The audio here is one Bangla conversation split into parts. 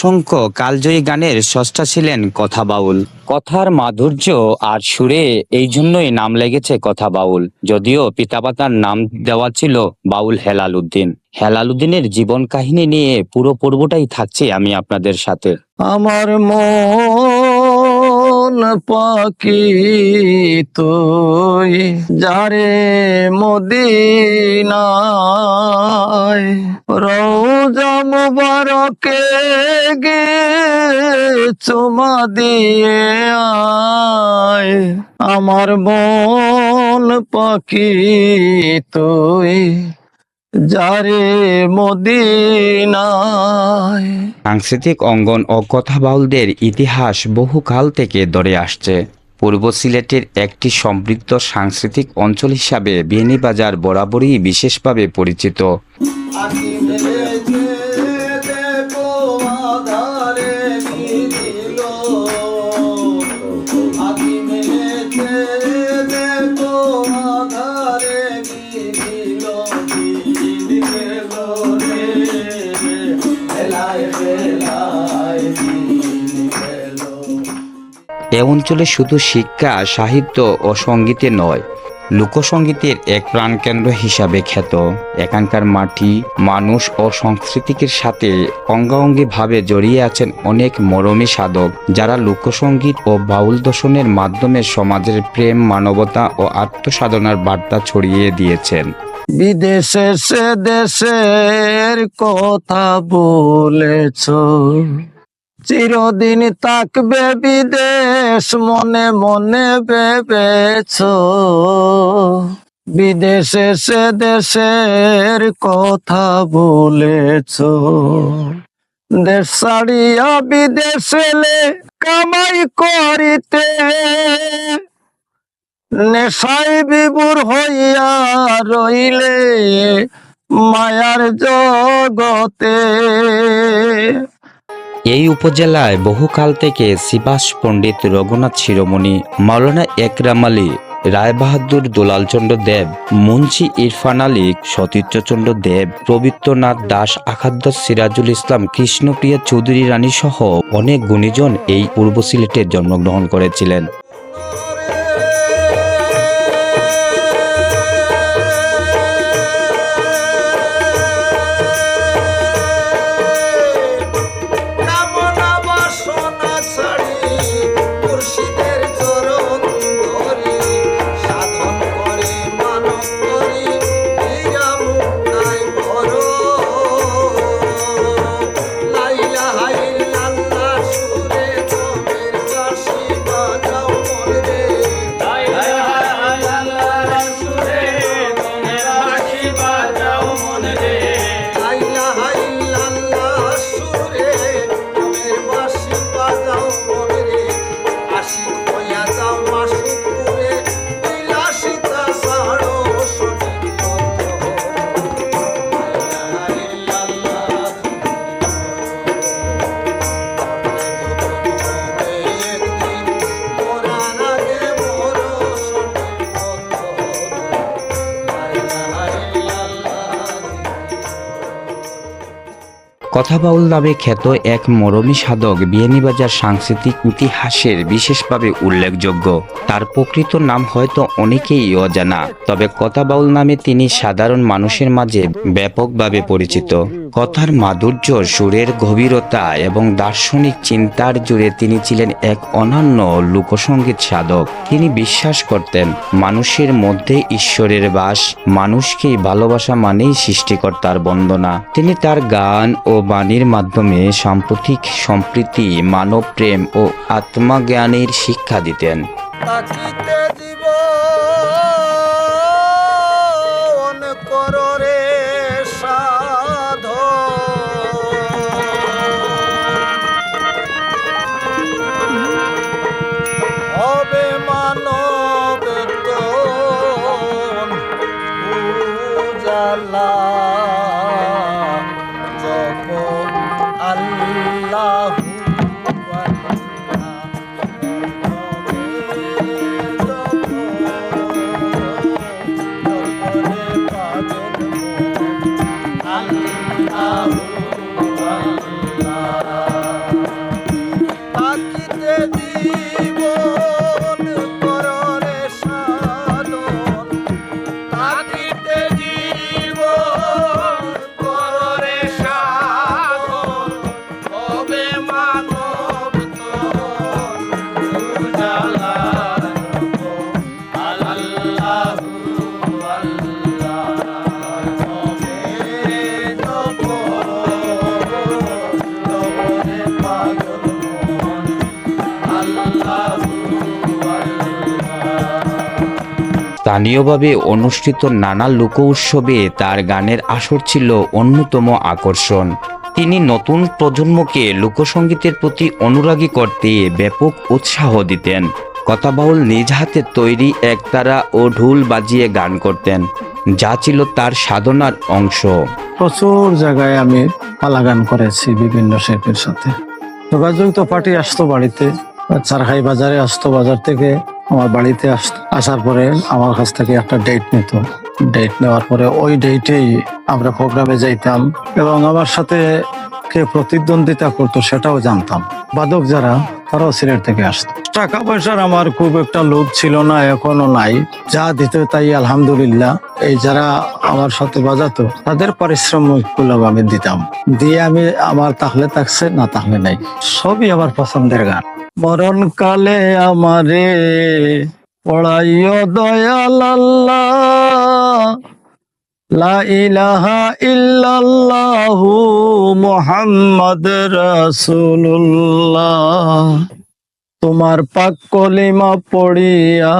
অসংখ্য কালজয়ী গানের স্রষ্টা ছিলেন কথা বাউল। কথার মাধুর্য আর সুরে এই জন্যই নাম লেগেছে কথা বাউল। যদিও পিতামাতার নাম দেওয়া ছিল বাউল হেলাল উদ্দিন। হেলাল উদ্দিনের জীবন কাহিনী নিয়ে পুরো পর্বটাই থাকছে আমি আপনাদের সাথে। আমার মন পাখি তুই যারে মদিনায় রোজা মুবারকে গে চুমা দিয়ে আয় আমার মন পাখি তুই যারে মদিনায়। সাংস্কৃতিক অঙ্গন ও কথাবাউলদের ইতিহাস বহুকাল থেকে ধরে আসছে। পূর্ব সিলেটের একটি সমৃদ্ধ সাংস্কৃতিক অঞ্চল হিসাবে বেনিবাজার বরাবরই বিশেষভাবে পরিচিত। অঞ্চলে শুধু শিক্ষা, সাহিত্য ও সঙ্গীতে নয়, লোকসঙ্গীতের এক প্রাণকেন্দ্র হিসাবে খ্যাত। এখানকার মাটি, মানুষ ও সংস্কৃতিকের সাথে অঙ্গাঙ্গিভাবে জড়িয়ে আছেন অনেক মরমী সাধক, যারা লোকসঙ্গীত ও বাউল দর্শনের মাধ্যমে সমাজের প্রেম, মানবতা ও আত্মসাধনার বার্তা ছড়িয়ে দিয়েছেন। বিদেশে সে দেশের কথা বলেছ। চিরদিন তাকবে বিদেশ, মনে মনে ভেবেছ। বিদেশে সে দেশের কথা বলেছ। দেশ ছাড়িয়া বিদেশেলে কামাই করিতে। নেশায় বিবুর হইয়া রইলে মায়ার জগতে। এই উপজেলায় বহুকাল থেকে শিবাস পণ্ডিত রঘুনাথ শিরোমণি, মাওলানা একরাম আলী, রায়বাহাদুর দুলালচন্দ্র দেব, মুন্সি ইরফান আলী, সতীর্থচন্দ্র দেব প্রবীত্রনাথ দাস, আখাদ্য সিরাজুল ইসলাম, কৃষ্ণপ্রিয়া চৌধুরী রানী সহ অনেক গুণীজন এই পূর্ব সিলেটে জন্মগ্রহণ করেছিলেন। কথা বাউল নামে খ্যাত এক মরমী সাধক বিয়ানীবাজার সাংস্কৃতিক ইতিহাসের বিশেষভাবে উল্লেখযোগ্য। তার প্রকৃত নাম হয়তো অনেকেই অজানা, তবে কথা বাউল নামে তিনি সাধারণ মানুষের মাঝে ব্যাপকভাবে পরিচিত। কথার মাধুর্য, সুরের গভীরতা এবং দার্শনিক চিন্তার জুড়ে তিনি ছিলেন এক অনন্য লোকসঙ্গীত সাধক। তিনি বিশ্বাস করতেন, মানুষের মধ্যে ঈশ্বরের বাস, মানুষকেই ভালোবাসা মানেই সৃষ্টিকর্তার বন্দনা। তিনি তার গান ও বাণীর মাধ্যমে সাম্প্রতিক সম্প্রীতি মানব প্রেম ও আত্মজ্ঞানের শিক্ষা দিতেন। উজালা। স্থানীয়ভাবে অনুষ্ঠিত নানা লোক উৎসবে তার গানের আসর ছিল অন্যতম আকর্ষণ। তিনি নতুন প্রজন্মকে লোকসঙ্গীতের প্রতি অনুরাগী করতে ব্যাপক উৎসাহ দিতেন। কথাবাউল নিজ হাতে তৈরি একতারা ও ঢুল বাজিয়ে গান করতেন, যা ছিল তার সাধনার অংশ। প্রচুর জায়গায় আমি পালা গান করেছি বিভিন্ন শিল্পীর সাথে। যোগাযোগ তো পার্টি আসতো বাড়িতে চারখাই বাজারে আসতো বাজার থেকে আমার বাড়িতে আস- আসার পরে আমার কাছ থেকে একটা ডেট নিত। ডেট নেওয়ার পরে ওই ডেটেই আমরা প্রোগ্রামে যাইতাম এবং আমার সাথে কে প্রতিদ্বন্দ্বিতা করতো সেটাও জানতাম। বাদক যারা, তারাও সিলেট থেকে আসতো। টাকা পয়সার আমার খুব একটা লোভ ছিল না, এখনও নাই। যা দিত তাই আলহামদুলিল্লাহ। এই যারা আমার সাথে বাজাতো, তাদের পারিশ্রমিক আমি দিতাম। দিয়ে আমি আমার তাহলে থাকছে না তাহলে নাই। সবই আমার পছন্দের গান। মরণ কালে আমারে পড়াইও দয়াল আল্লাহ। লা ইলাহা ইল্লাল্লাহু তোমার পাক কলিমা পড়িয়া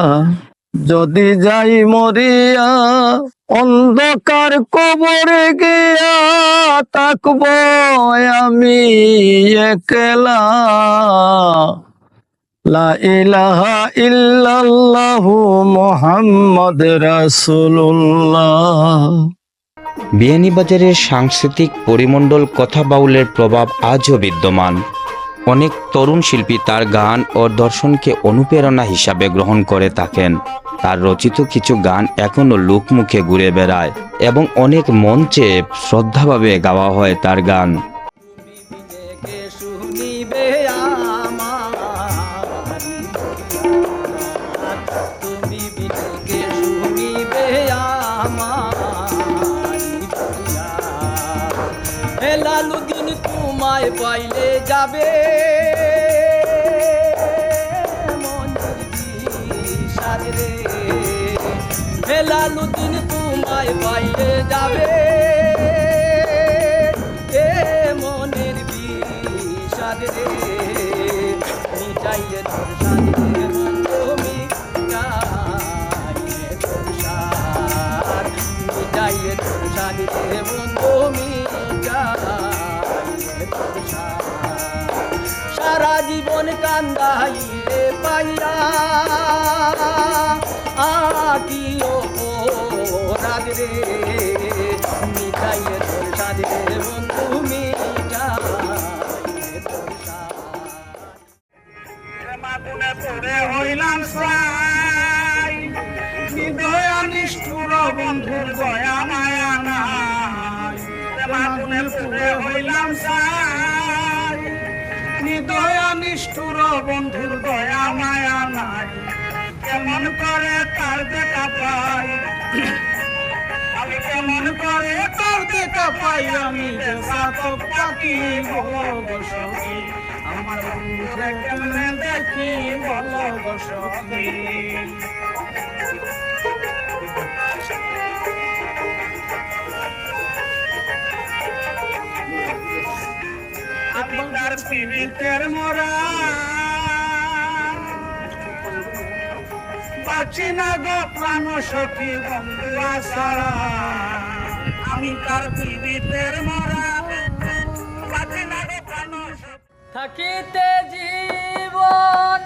যদি যাই মরিয়া, অন্ধকার কবরে গিয়া তাকব আমি একলা। লা ইলাহা বিয়ানীবাজারের সাংস্কৃতিক পরিমণ্ডল কথা বাউলের প্রভাব আজও বিদ্যমান। অনেক তরুণ শিল্পী তার গান ও দর্শনকে অনুপ্রেরণা হিসাবে গ্রহণ করে থাকেন। তার রচিত কিছু গান এখনও লোকমুখে ঘুরে বেড়ায় এবং অনেক মঞ্চে শ্রদ্ধাভাবে গাওয়া হয় তার গান। যাবে। মনের বিষাদ রে হে লালুদ্দিন তোমায় পাইলে যাবে। এ মনের বিষাদ রে মিটাইয়ে তোর সাদ রে তুমি তোর সাদ মিটাইয়ে তোর সারা জীবন কান্দাইলে পাইয়া আকিও রাগ রে মিটাইয়ে তোর সাদ বন্ধু সাদ হইলাম সাই হৃদয় নিষ্ঠুর বন্ধুর দয়া হৃদয় নিষ্ঠুর বন্ধুর দয়া মায়া নাই। কেমন করে তার দেখা পাই? আমি কেমন করে তোর দেখা পাই? আমি যে সখী। আমার দেখি বলো সখী। আমি তার পীড়িতের মরা পাচ্ছি না গো প্রাণ সখী বন্ধু আসারা আমি তার পীড়িতের মরা পাচ্ছি না গো প্রাণ থাকিতে জীবন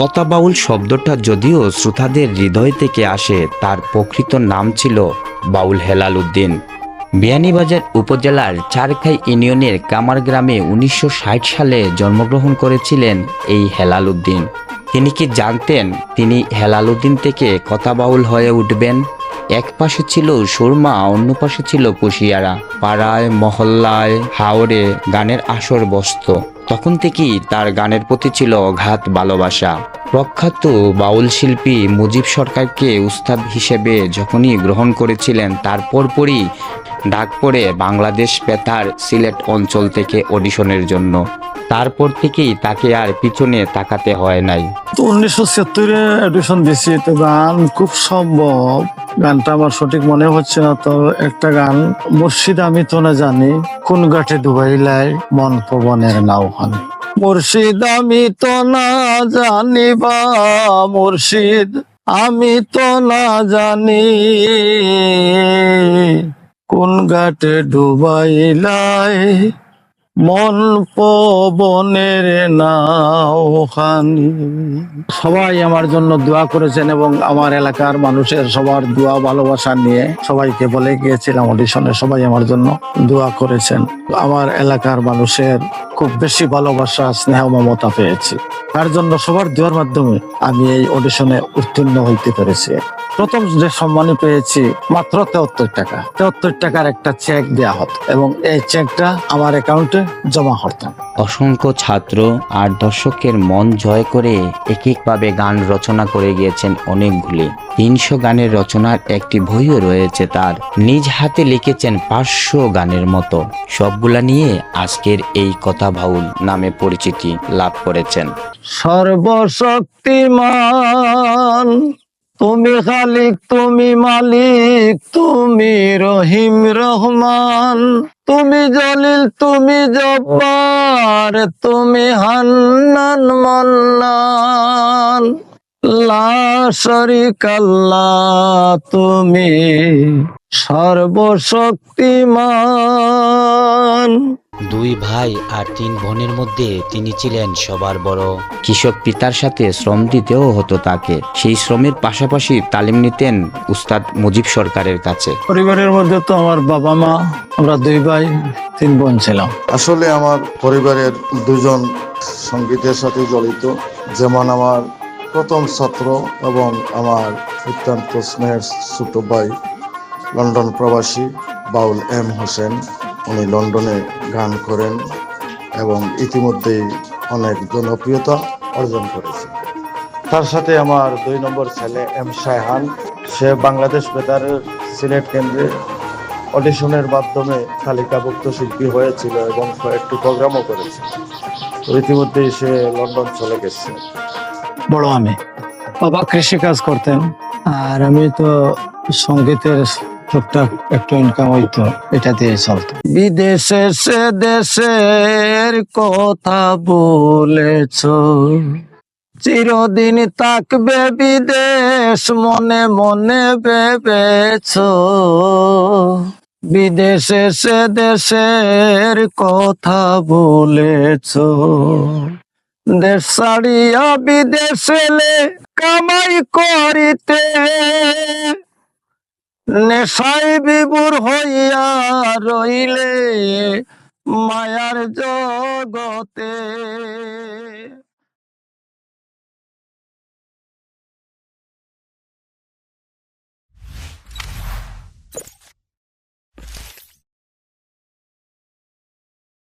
কথা বাউল শব্দটা যদিও শ্রোতাদের হৃদয় থেকে আসে, তার প্রকৃত নাম ছিল বাউল হেলাল উদ্দিন। বিয়ানীবাজার উপজেলার চারখাই ইউনিয়নের কামার গ্রামে উনিশশো ষাট সালে জন্মগ্রহণ করেছিলেন এই হেলাল উদ্দিন। তিনি কি জানতেন তিনি হেলাল উদ্দিন থেকে কথা বাউল হয়ে উঠবেন? এক পাশে ছিল সুরমা, অন্য পাশে ছিল কুশিয়ারা। পাড়ায়, মহল্লায় হাওড়ে গানের আসর বসত। তখন থেকেই তার গানের প্রতি ছিল অঘাত ভালোবাসা। প্রখ্যাত বাউল শিল্পী মুজিব সরকারকে উস্তাদ হিসেবে যখনই গ্রহণ করেছিলেন তারপর পরই ডাক পড়ে বাংলাদেশ পেতার সিলেট অঞ্চল থেকে অডিশনের জন্য। তারপর থেকেই তাকে আর পিছনে তাকাতে হয় নাই। তো উনিশশো ছিয়াত্তরে এডিশন দিছি, তো গান খুব সম্ভব। গানটা আমার সঠিক মনে হচ্ছে না, তো একটা গান, মুর্শিদ আমি তো না জানি, কোন ঘাটে ডুবাইলাই মন পবনের নাও হান মুর্শিদ আমি তো না জানি বা, মুর্শিদ আমি তো না জানি। কোন ঘাটে ডুবাইলাই? মন পবনের নাও খানি সবাই আমার জন্য দোয়া করেছেন এবং আমার এলাকার মানুষের সবার দোয়া ভালোবাসা নিয়ে সবাইকে বলে গিয়েছিলাম অডিশনে, সবাই আমার জন্য দোয়া করেছেন। আমার এলাকার মানুষের খুব বেশি ভালোবাসা, স্নেহ, মমতা পেয়েছি। তার জন্য সবার দোয়ার মাধ্যমে আমি এই অডিশনে উত্তীর্ণ হইতে পেরেছি। প্রথম যে সম্মানী পেয়েছি মাত্র তেহত্তর টাকা। তেহত্তর টাকার একটা চেক দেওয়া হতো এবং এই চেকটা আমার অ্যাকাউন্টে জমা হতো। অসংখ্য ছাত্র আর দর্শকের মন জয় করে এক একভাবে গান রচনা করে গিয়েছেন অনেকগুলি। তিনশো গানের রচনার একটি বইও রয়েছে তার। নিজ হাতে লিখেছেন পাঁচশো গানের মতো। সবগুলা নিয়ে আজকের এই কথা ভাউল নামে পরিচিতি লাভ করেছেন। সর্বশক্তিমান তুমি খালিক, তুমি মালিক, তুমি রহিম, রহমান। তুমি জলিল, তুমি জব্বার, তুমি হান্নান, মন্নান। লা তুমি সর্বশক্তিমান। দুই ভাই আর তিন বোনের মধ্যে তিনি ছিলেন সবার বড়। কৃষক পিতার সাথে শ্রম দিতেও হতো তাকে। সেই শ্রমের পাশাপাশি তালিম নিতেন উস্তাদ মুজিব সরকারের কাছে। পরিবারের মধ্যে তো আমার বাবা মা আমরা দুই ভাই তিন বোন ছিলাম। আসলে আমার পরিবারের দুজন সঙ্গীতের সাথে জড়িত যেমন আমার প্রথম ছাত্র এবং আমার অত্যন্ত স্নেহের ছোট ভাই লন্ডন প্রবাসী বাউল এম হোসেন। উনি লন্ডনে গান করেন এবং ইতিমধ্যেই অনেক জনপ্রিয়তা অর্জন করেছে তার সাথে আমার দুই নম্বর ছেলে এম শাহান সে বাংলাদেশ বেতারের সিলেট কেন্দ্রে অডিশনের মাধ্যমে তালিকাভুক্ত শিল্পী হয়েছিল এবং কয়েকটি প্রোগ্রামও করেছে। তো ইতিমধ্যেই সে লন্ডন চলে গেছে। বড় আমি। বাবা কৃষি কাজ করতেন। আর আমি তো সঙ্গীতের টুকটাক একটু ইনকাম হইতো, এটা দিয়ে চলতো। বিদেশে সে দেশের কথা বলেছ, চিরদিন তাকবে বিদেশ, মনে মনে ভেবেছ। বিদেশে সে দেশের কথা বলেছ, দেশ ছাড়িয়া বিদেশেলে কামাই করিতে। নেশাই বিবুর হইয়া রইলে মায়ার জগতে।